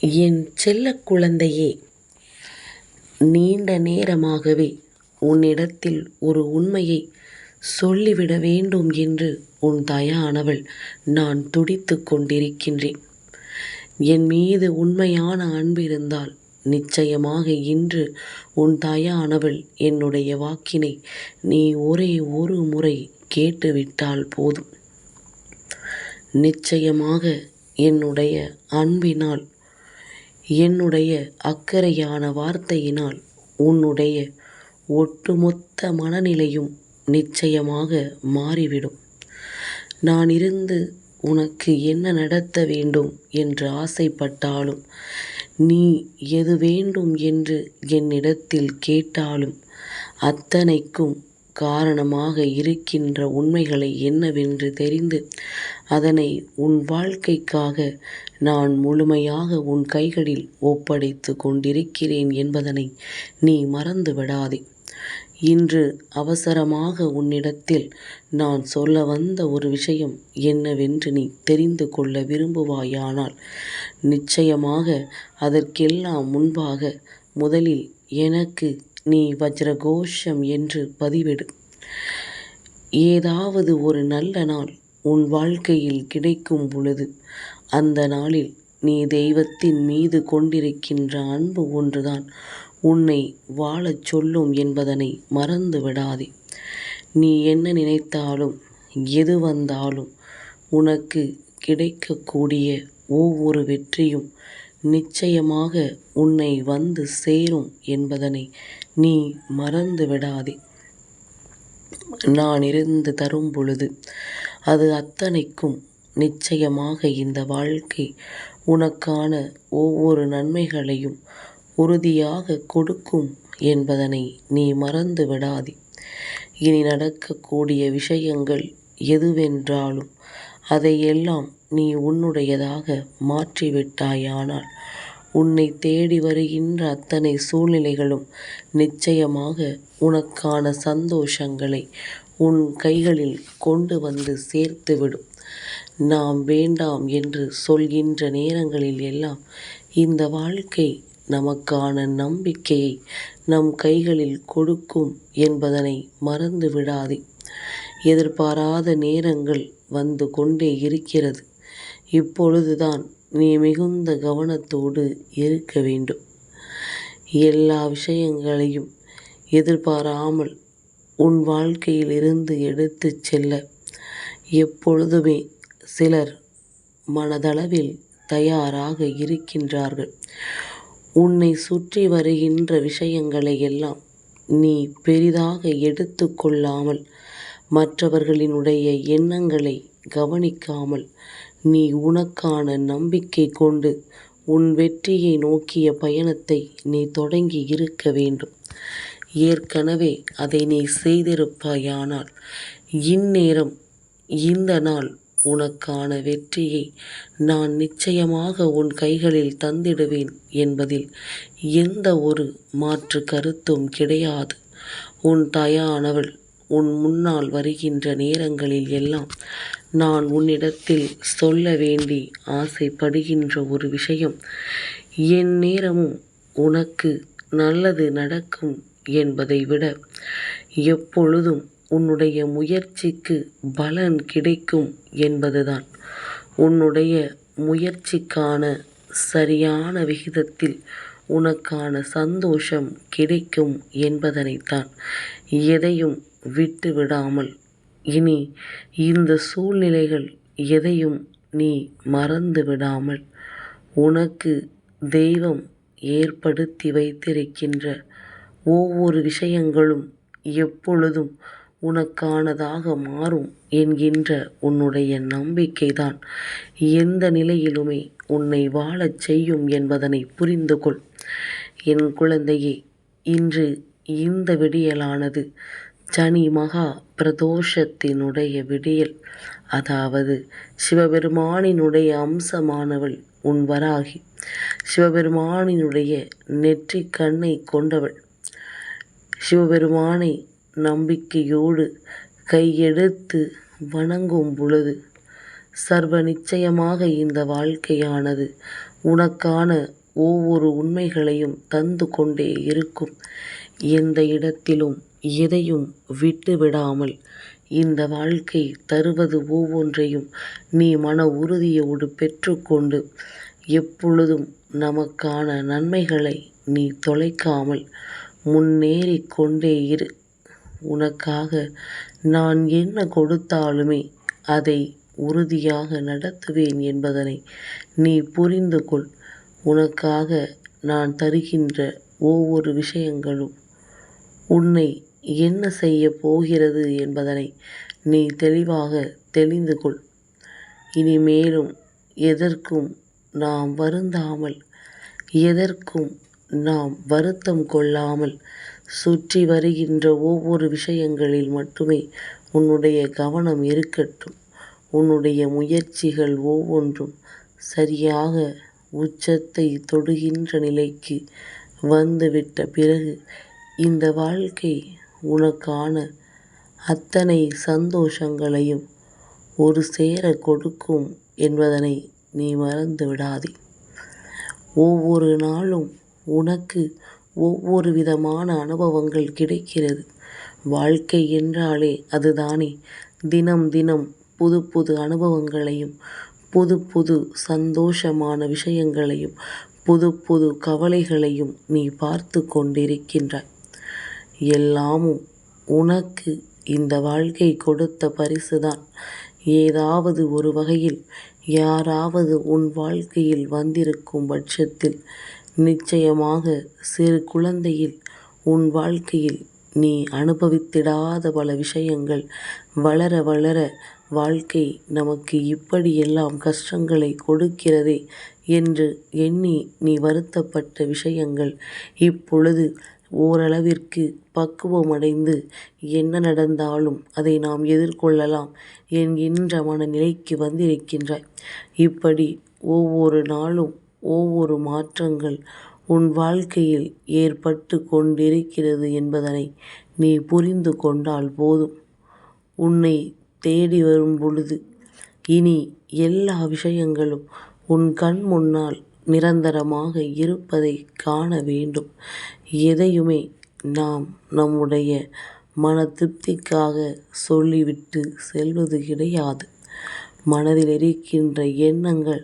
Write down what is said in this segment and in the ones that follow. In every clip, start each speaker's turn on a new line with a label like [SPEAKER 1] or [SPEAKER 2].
[SPEAKER 1] என் செல்ல குழந்தையே நீண்ட நேரமாகவே உன்னிடத்தில் ஒரு உண்மையை சொல்லிவிட வேண்டும் என்று உன் தயானவள் நான் துடித்து கொண்டிருக்கின்றேன். என் மீது உண்மையான அன்பிருந்தால் நிச்சயமாக இன்று உன் தாயானவள் என்னுடைய வாக்கினை நீ ஒரே ஒரு முறை கேட்டுவிட்டால் போதும். நிச்சயமாக என்னுடைய அன்பினால் என்னுடைய அக்கறையான வார்த்தையினால் உன்னுடைய ஒட்டுமொத்த மனநிலையும் நிச்சயமாக மாறிவிடும். நான் இருந்து உனக்கு என்ன நடத்த வேண்டும் என்று ஆசைப்பட்டாலும் நீ எது வேண்டும் என்று என்னிடத்தில் கேட்டாலும் அத்தனைக்கும் காரணமாக இருக்கின்ற உண்மைகளை என்னவென்று தெரிந்து அதனை உன் வாழ்க்கைக்காக நான் முழுமையாக உன் கைகளில் ஒப்படைத்துக் கொண்டிருக்கிறேன் என்பதனை நீ மறந்து விடாதே. இன்று அவசரமாக உன்னிடத்தில் நான் சொல்ல வந்த ஒரு விஷயம் என்னவென்று நீ தெரிந்து கொள்ள விரும்புவாயானால் நிச்சயமாக அதற்கெல்லாம் முன்பாக முதலில் எனக்கு நீ வஜ்ரகோஷம் என்று பதிவிடு. ஏதாவது ஒரு நல்ல நாள் உன் வாழ்க்கையில் கிடைக்கும் பொழுது அந்த நாளில் நீ தெய்வத்தின் மீது கொண்டிருக்கின்ற அன்பு ஒன்றுதான் உன்னை வாழச் சொல்லும் என்பதனை மறந்து விடாதே. நீ என்ன நினைத்தாலும் எது வந்தாலும் உனக்கு கிடைக்கக்கூடிய ஒவ்வொரு வெற்றியும் நிச்சயமாக உன்னை வந்து சேரும் என்பதனை நீ மறந்து விடாதே. நான் இருந்து தரும் பொழுது அது அத்தனைக்கும் நிச்சயமாக இந்த வாழ்க்கை உனக்கான ஒவ்வொரு நன்மைகளையும் உறுதியாக கொடுக்கும் என்பதனை நீ மறந்து விடாதே. இனி நடக்கக்கூடிய விஷயங்கள் எதுவென்றாலும் அதையெல்லாம் நீ உன்னுடையதாக மாற்றிவிட்டாயானால் உன்னை தேடி வருகின்ற அத்தனை சூழ்நிலைகளும் நிச்சயமாக உனக்கான சந்தோஷங்களை உன் கைகளில் கொண்டு வந்து சேர்த்துவிடும். நாம் வேண்டாம் என்று சொல்கின்ற நேரங்களில் எல்லாம் இந்த வாழ்க்கை நமக்கான நம்பிக்கையை நம் கைகளில் கொடுக்கும் என்பதனை மறந்து விடாதே. எதிர்பாராத நேரங்கள் வந்து கொண்டே இருக்கிறது. இப்பொழுதுதான் நீ மிகுந்த கவனத்தோடு இருக்க வேண்டும். எல்லா விஷயங்களையும் எதிர்பாராமல் உன் வாழ்க்கையில் இருந்து எடுத்துச் செல்ல எப்பொழுதுமே சிலர் மனதளவில் தயாராக இருக்கின்றார்கள். உன்னை சுற்றி வருகின்ற விஷயங்களை எல்லாம் நீ பெரிதாக எடுத்து கொள்ளாமல் மற்றவர்களினுடைய எண்ணங்களை கவனிக்காமல் நீ உனக்கான நம்பிக்கை கொண்டு உன் வெற்றியை நோக்கிய பயணத்தை நீ தொடங்கி இருக்க வேண்டும். ஏற்கனவே அதை நீ செய்திருப்பாயானால் இந்நேரம் இந்த நாள் உனக்கான வெற்றியை நான் நிச்சயமாக உன் கைகளில் தந்திடுவேன் என்பதில் எந்த ஒரு மாற்று கருத்தும் கிடையாது. உன் தாயானவள் உன் முன்னால் வருகின்ற நேரங்களில் எல்லாம் நான் உன்னிடத்தில் சொல்ல வேண்டி ஆசைப்படுகின்ற ஒரு விஷயம் என் நேரமும் உனக்கு நல்லது நடக்கும் என்பதை விட எப்பொழுதும் உன்னுடைய முயற்சிக்கு பலன் கிடைக்கும் என்பதுதான். உன்னுடைய முயற்சிக்கான சரியான விகிதத்தில் உனக்கான சந்தோஷம் கிடைக்கும் என்பதனைத்தான். எதையும் விட்டு விடாமல் இனி இந்த சூழ்நிலைகள் எதையும் நீ மறந்து விடாமல் உனக்கு தெய்வம் ஏற்படுத்தி வைத்திருக்கின்ற ஒவ்வொரு விஷயங்களும் எப்பொழுதும் உனக்கானதாக மாறும் என்கின்ற உன்னுடைய நம்பிக்கைதான் எந்த நிலையிலுமே உன்னை வாழச் செய்யும் என்பதனை புரிந்து கொள். என் குழந்தையே இன்று இந்த விடியலானது சனி மகா பிரதோஷத்தினுடைய விடியல். அதாவது சிவபெருமானினுடைய அம்சமானவள் உன் வராகி. சிவபெருமானினுடைய நெற்றி கண்ணை கொண்டவள். சிவபெருமானை நம்பிக்கையோடு கையெடுத்து வணங்கும் பொழுது சர்வ நிச்சயமாக இந்த வாழ்க்கையானது உனக்கான ஒவ்வொரு உண்மைகளையும் தந்து கொண்டே இருக்கும். எந்த இடத்திலும் எதையும் விட்டுவிடாமல் இந்த வாழ்க்கை தருவது ஒவ்வொன்றையும் நீ மன உறுதியோடு பெற்றுக்கொண்டு எப்பொழுதும் நமக்கான நன்மைகளை நீ தொலைக்காமல் முன்னேறி கொண்டே இரு. உனக்காக நான் என்ன கொடுத்தாலுமே அதை உறுதியாக நடத்துவேன் என்பதனை நீ புரிந்து கொள். உனக்காக நான் தருகின்ற ஒவ்வொரு விஷயங்களும் உன்னை என்ன செய்ய போகிறது என்பதனை நீ தெளிவாக தெரிந்து கொள். இனிமேலும் எதற்கும் நாம் வருந்தாமல் எதற்கும் நாம் வருத்தம் கொள்ளாமல் சுற்றி வருகின்ற ஒவ்வொரு விஷயங்களில் மட்டுமே உன்னுடைய கவனம் இருக்கட்டும். உன்னுடைய முயற்சிகள் ஒவ்வொன்றும் சரியாக உச்சத்தை தொடுகின்ற நிலைக்கு வந்துவிட்ட பிறகு இந்த வாழ்க்கை உனக்கான அத்தனை சந்தோஷங்களையும் ஒரு சேர கொடுக்கும் என்பதனை நீ மறந்து விடாதே. ஒவ்வொரு நாளும் உனக்கு ஒவ்வொரு விதமான அனுபவங்கள் கிடைக்கிறது. வாழ்க்கை என்றாலே அதுதானே. தினம் தினம் புது புது அனுபவங்களையும் புது புது சந்தோஷமான விஷயங்களையும் புது புது கவலைகளையும் நீ பார்த்து கொண்டிருக்கின்றாய். எல்லாமும் உனக்கு இந்த வாழ்க்கை கொடுத்த பரிசுதான். ஏதாவது ஒரு வகையில் யாராவது உன் வாழ்க்கையில் வந்திருக்கும் பட்சத்தில் நிச்சயமாக சிறு குழந்தையில் உன் வாழ்க்கையில் நீ அனுபவித்திடாத பல விஷயங்கள் வளர வளர வாழ்க்கை நமக்கு இப்படியெல்லாம் கஷ்டங்களை கொடுக்கிறதே என்று எண்ணி நீ வருத்தப்பட்ட விஷயங்கள் இப்பொழுது ஓரளவிற்கு பக்குவமடைந்து என்ன நடந்தாலும் அதை நாம் எதிர்கொள்ளலாம் என்கின்ற மனநிலைக்கு வந்திருக்கின்றாய். இப்படி ஒவ்வொரு நாளும் ஒவ்வொரு மாற்றங்கள் உன் வாழ்க்கையில் ஏற்பட்டு கொண்டிருக்கிறது என்பதனை நீ புரிந்து கொண்டால் போதும். உன்னை தேடி வரும் பொழுது இனி எல்லா விஷயங்களும் உன் கண் முன்னால் நிரந்தரமாக இருப்பதை காண வேண்டும். எதையுமே நாம் நம்முடைய மன திருப்திக்காக சொல்லிவிட்டு செல்வது கிடையாது. மனதில் இருக்கின்ற எண்ணங்கள்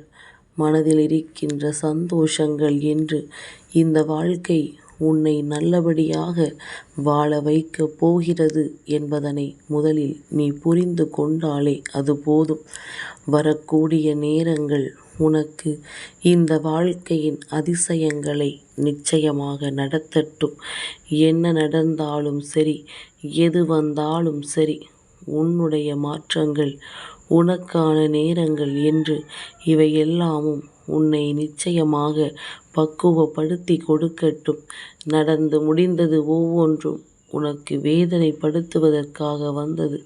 [SPEAKER 1] மனதில் இருக்கின்ற சந்தோஷங்கள் என்று இந்த வாழ்க்கை உன்னை நல்லபடியாக வாழ வைக்கப் போகிறது என்பதனை முதலில் நீ புரிந்து கொண்டாலே அது போதும். வரக்கூடிய நேரங்கள் உனக்கு இந்த வாழ்க்கையின் அதிசயங்களை நிச்சயமாக நடத்தட்டும். என்ன நடந்தாலும் சரி எது வந்தாலும் சரி உன்னுடைய மாற்றங்கள் உனக்கான நேரங்கள் என்று இவையெல்லாமும் உன்னை நிச்சயமாக பக்குவப்படுத்தி கொடுக்கட்டும். நடந்து முடிந்தது ஒவ்வொன்றும் உனக்கு வேதனைப்படுத்துவதற்காக வந்தது.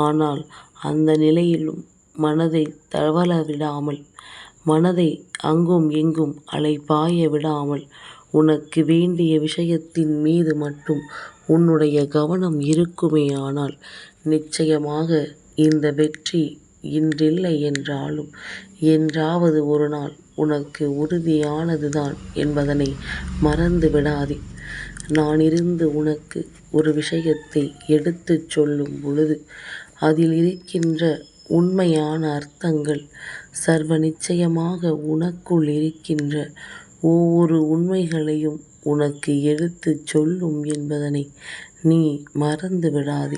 [SPEAKER 1] ஆனால் அந்த நிலையிலும் மனதை தவள விடாமல் மனதை அங்கும் இங்கும் அலைபாய விடாமல் உனக்கு வேண்டிய விஷயத்தின் மீது மட்டும் உன்னுடைய கவனம் இருக்குமேயானால் நிச்சயமாக இந்த வெற்றி இன்றில்லை என்றாலும் என்றாவது ஒரு நாள் உனக்கு உறுதியானதுதான் என்பதனை மறந்து விடாதே. நான் இருந்து உனக்கு ஒரு விஷயத்தை எடுத்துச் சொல்லும் பொழுது அதில் இருக்கின்ற உண்மையான அர்த்தங்கள் சர்வ நிச்சயமாக உனக்குள் இருக்கின்ற ஒவ்வொரு உண்மைகளையும் உனக்கு எடுத்துச் சொல்லும் என்பதனை நீ மறந்து விடாதே.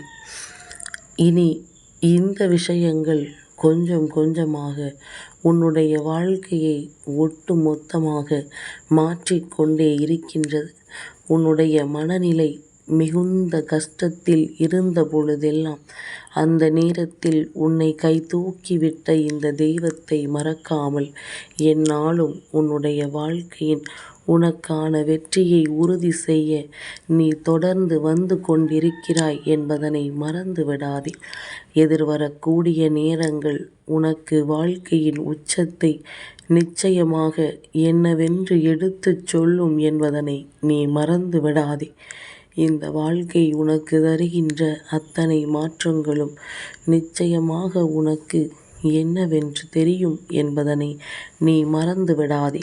[SPEAKER 1] இனி இந்த விஷயங்கள் கொஞ்சம் கொஞ்சமாக உன்னுடைய வாழ்க்கையை ஒட்டு மொத்தமாக மாற்றிக்கொண்டே இருக்கின்றது. உன்னுடைய மனநிலை மிகுந்த கஷ்டத்தில் இருந்த பொழுதெல்லாம் அந்த நேரத்தில் உன்னை கை தூக்கிவிட்ட இந்த தெய்வத்தை மறக்காமல் எந்நாளும் உன்னுடைய வாழ்க்கையின் உனக்கான வெற்றியை உறுதி செய்ய நீ தொடர்ந்து வந்து கொண்டிருக்கிறாய் என்பதனை மறந்து விடாதே. எதிர்வரக்கூடிய நேரங்கள் உனக்கு வாழ்க்கையின் உச்சத்தை நிச்சயமாக என்னவென்று எடுத்துச் சொல்லும் என்பதனை நீ மறந்து விடாதே. இந்த வாழ்க்கை உனக்கு தருகின்ற அத்தனை மாற்றங்களும் நிச்சயமாக உனக்கு என்னவென்று தெரியும் என்பதனை நீ மறந்து விடாதே.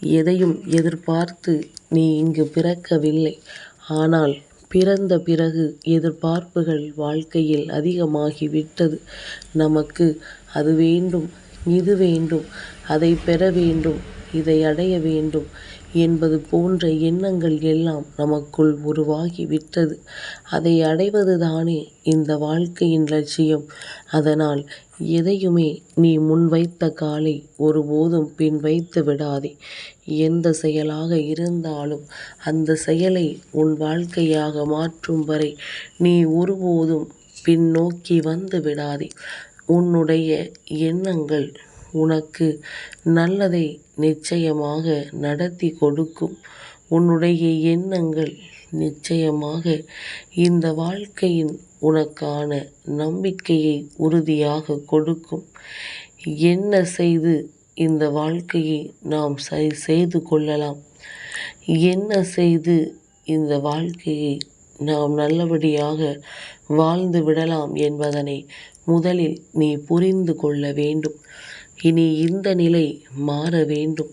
[SPEAKER 1] எதையும் எதிர்பார்த்து நீ இங்கு பிறக்கவில்லை. ஆனால் பிறந்த பிறகு எதிர்பார்ப்புகள் வாழ்க்கையில் அதிகமாகி விட்டது. நமக்கு அது வேண்டும் இது வேண்டும் அதைப் பெற வேண்டும் இதை அடைய வேண்டும் என்பது போன்ற எண்ணங்கள் எல்லாம் நமக்குள் உருவாகி விட்டது. அதை அடைவதுதானே இந்த வாழ்க்கையின் லட்சியம். அதனால் எதையுமே நீ முன் வைத்த காலை ஒருபோதும் பின் வைத்து விடாதே. எந்த செயலாக இருந்தாலும் அந்த செயலை உன் வாழ்க்கையாக மாற்றும் வரை நீ ஒருபோதும் பின்னோக்கி வந்து விடாதே. உன்னுடைய எண்ணங்கள் உனக்கு நல்லதை நிச்சயமாக நடத்தி கொடுக்கும். உன்னுடைய எண்ணங்கள் நிச்சயமாக இந்த வாழ்க்கையின் உனக்கான நம்பிக்கையை உறுதியாக கொடுக்கும். என்ன செய்து இந்த வாழ்க்கையை நாம் சரி செய்து கொள்ளலாம்? என்ன செய்து இந்த வாழ்க்கையை நாம் நல்லபடியாக வாழ்ந்து விடலாம் என்பதனை முதலில் நீ புரிந்து கொள்ள வேண்டும். இனி இந்த நிலை மாற வேண்டும்.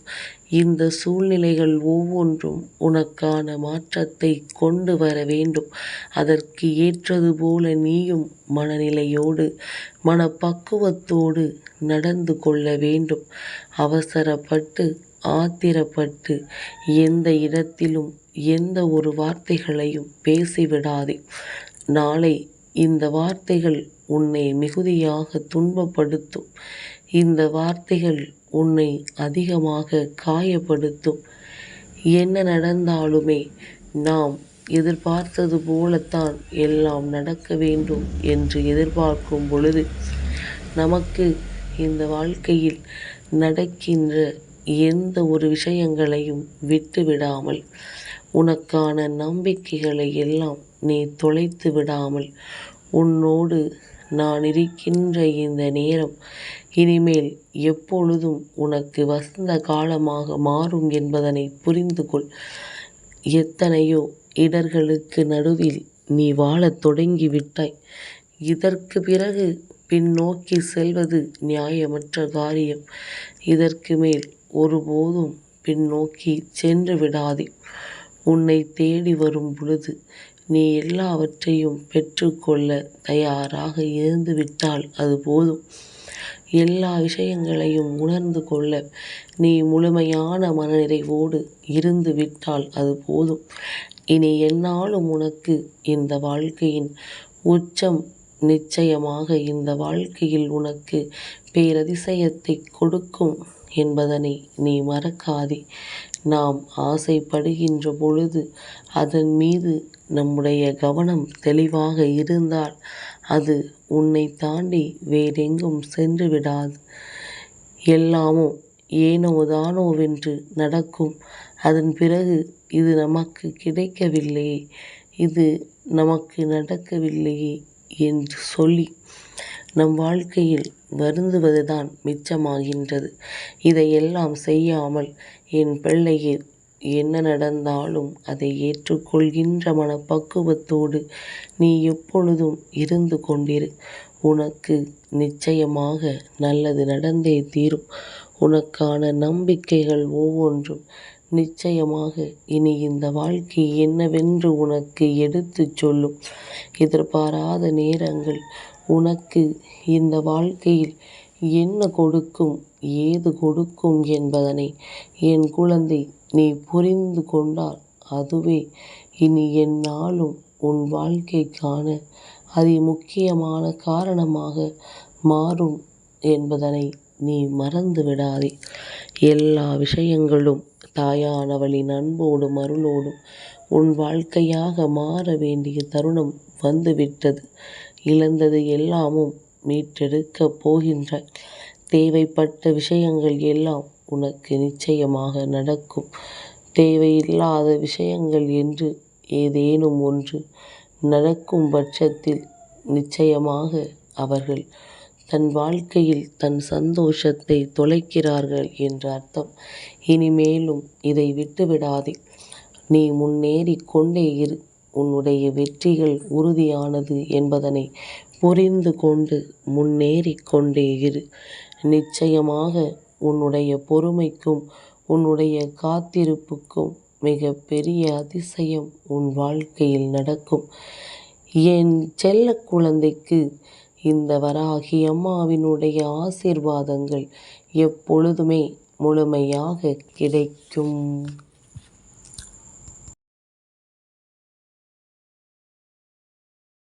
[SPEAKER 1] இந்த சூழ்நிலைகள் ஒவ்வொன்றும் உனக்கான மாற்றத்தைக் கொண்டு வர வேண்டும். அதற்கு ஏற்றது போல நீயும் மனநிலையோடு மனப்பக்குவத்தோடு நடந்து கொள்ள வேண்டும். அவசரப்பட்டு ஆத்திரப்பட்டு எந்த இடத்திலும் எந்த ஒரு வார்த்தைகளையும் பேசிவிடாதே நாளை இந்த வார்த்தைகள் உன்னை மிகுதியாக துன்பப்படுத்தும். இந்த வார்த்தைகள் உன்னை அதிகமாக காயப்படுத்தும். என்ன நடந்தாலுமே நாம் எதிர்பார்த்தது போலத்தான் எல்லாம் நடக்க வேண்டும் என்று எதிர்பார்க்கும் பொழுது நமக்கு இந்த வாழ்க்கையில் நடக்கின்ற எந்த ஒரு விஷயங்களையும் விட்டு விடாமல் உனக்கான நம்பிக்கைகளை எல்லாம் நீ தொலைத்து விடாமல் உன்னோடு நான் இருக்கின்ற இந்த நேரம் இனிமேல் எப்பொழுதும் உனக்கு வசந்த காலமாக மாறும் என்பதனை புரிந்து கொள். எத்தனையோ இடர்களுக்கு நடுவில் நீ வாழத் தொடங்கிவிட்டாய் இதற்கு பிறகு பின்னோக்கி செல்வது நியாயமற்ற காரியம். இதற்கு மேல் ஒருபோதும் பின்னோக்கி சென்று விடாதே. உன்னை தேடி வரும் பொழுது நீ எல்லாவற்றையும் பெற்றுக்கொள்ள தயாராக இருந்துவிட்டால் அது போதும். எல்லா விஷயங்களையும் உணர்ந்து கொள்ள நீ முழுமையான மனநிறைவோடு இருந்து விட்டால் அது போதும். இனி என்னாலும் உனக்கு இந்த வாழ்க்கையின் உச்சம் நிச்சயமாக இந்த வாழ்க்கையில் உனக்கு பேரதிசயத்தை கொடுக்கும் என்பதனை நீ மறக்காதே. நாம் ஆசைப்படுகின்ற பொழுது அதன் மீது நம்முடைய கவனம் தெளிவாக இருந்தால் அது உன்னை தாண்டி வேறெங்கும் சென்று விடாது. எல்லாமோ ஏனோ தானோவென்று நடக்கும். அதன் பிறகு இது நமக்கு கிடைக்கவில்லையே இது நமக்கு நடக்கவில்லையே என்று சொல்லி நம் வாழ்க்கையில் வருந்துவதுதான் மிச்சமாகின்றது. இதையெல்லாம் செய்யாமல் என் பிள்ளையே என்ன நடந்தாலும் அதை ஏற்றுக்கொள்கின்ற மனப்பக்குவத்தோடு நீ எப்பொழுதும் இருந்து கொண்டிரு. உனக்கு நிச்சயமாக நல்லது நடந்தே தீரும். உனக்கான நம்பிக்கைகள் ஒவ்வொன்றும் நிச்சயமாக இனி இந்த வாழ்க்கை என்னவென்று உனக்கு எடுத்துச் சொல்லும். எதிர்பாராத நேரங்கள் உனக்கு இந்த வாழ்க்கையில் என்ன கொடுக்கும் ஏது கொடுக்கும் என்பதனை என் குழந்தை நீ புரிந்து கொண்டால் அதுவே இனி எந்நாளும் உன் வாழ்க்கைக்கான அதிமுக்கியமான காரணமாக மாறும் என்பதனை நீ மறந்து விடாதே. எல்லா விஷயங்களும் தாயானவளின் அன்போடும் அருளோடும் உன் வாழ்க்கையாக மாற வேண்டிய தருணம் வந்து விட்டது. இழந்தது எல்லாமும் மீட்டெடுக்கப் போகின்ற தேவைப்பட்ட விஷயங்கள் எல்லாம் உனக்கு நிச்சயமாக நடக்கும். தேவையில்லாத விஷயங்கள் என்று ஏதேனும் ஒன்று நடக்கும் பட்சத்தில் நிச்சயமாக அவர்கள் தன் வாழ்க்கையில் தன் சந்தோஷத்தை தொலைக்கிறார்கள் என்று அர்த்தம். இனிமேலும் இதை விட்டுவிடாதே நீ முன்னேறிக் கொண்டே இரு. உன்னுடைய வெற்றிகள் உறுதியானது என்பதனை புரிந்து கொண்டு முன்னேறிக் கொண்டே இரு. நிச்சயமாக உன்னுடைய பொறுமைக்கும் உன்னுடைய காத்திருப்புக்கும் மிக பெரிய அதிசயம் உன் வாழ்க்கையில் நடக்கும். என் செல்ல குழந்தைக்கு இந்த வராகி அம்மாவினுடைய ஆசீர்வாதங்கள் எப்பொழுதுமே முழுமையாக கிடைக்கும்.